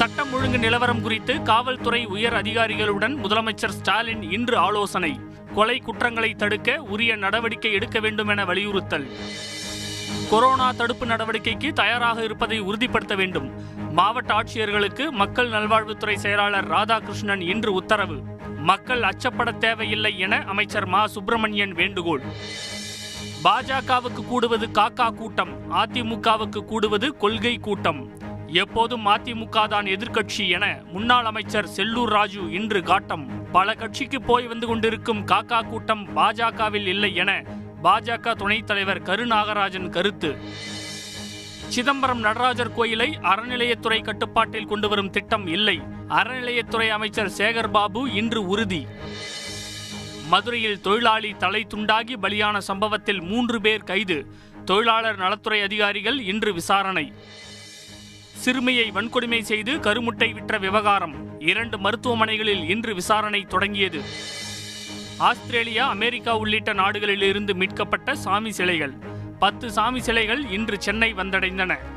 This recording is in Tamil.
சட்டம் ஒழுங்கு நிலவரம் குறித்து காவல்துறை உயர் அதிகாரிகளுடன் முதலமைச்சர் ஸ்டாலின் இன்று ஆலோசனை. கொலை குற்றங்களை தடுக்க உரிய நடவடிக்கை எடுக்க வேண்டும் என வலியுறுத்தல். கொரோனா தடுப்பு நடவடிக்கைக்கு தயாராக இருப்பதை உறுதிப்படுத்த வேண்டும். மாவட்ட ஆட்சியர்களுக்கு மக்கள் நல்வாழ்வுத்துறை செயலாளர் ராதாகிருஷ்ணன் இன்று உத்தரவு. மக்கள் அச்சப்பட தேவையில்லை என அமைச்சர் மா. சுப்பிரமணியன் வேண்டுகோள். பாஜகவுக்கு கூடுவது காக்கா கூட்டம் அதிமுகவுக்கு கூடுவது கொள்கை கூட்டம். எப்போதும் அதிமுக தான் எதிர்க்கட்சி என முன்னாள் அமைச்சர் செல்லூர் ராஜு இன்று காட்டம். பல கட்சிக்கு போய் வந்து கொண்டிருக்கும் காக்கா கூட்டம் பாஜகவில் இல்லை என பாஜக துணைத் தலைவர் கரு நாகராஜன் கருத்து. சிதம்பரம் நடராஜர் கோயிலை அறநிலையத்துறை கட்டுப்பாட்டில் கொண்டு வரும் திட்டம் இல்லை. அறநிலையத்துறை அமைச்சர் சேகர் பாபு இன்று உறுதி. மதுரையில் தொழிலாளி தலை துண்டாகி பலியான சம்பவத்தில் மூன்று பேர் கைது. தொழிலாளர் நலத்துறை அதிகாரிகள் இன்று விசாரணை. சிறுமியை வன்கொடுமை செய்து கருமுட்டை விற்ற விவகாரம் இரண்டு மருத்துவமனைகளில் இன்று விசாரணை தொடங்கியது. ஆஸ்திரேலியா அமெரிக்கா உள்ளிட்ட நாடுகளில் இருந்து மீட்கப்பட்ட சாமி சிலைகள். பத்து சாமி சிலைகள் இன்று சென்னை வந்தடைந்தன.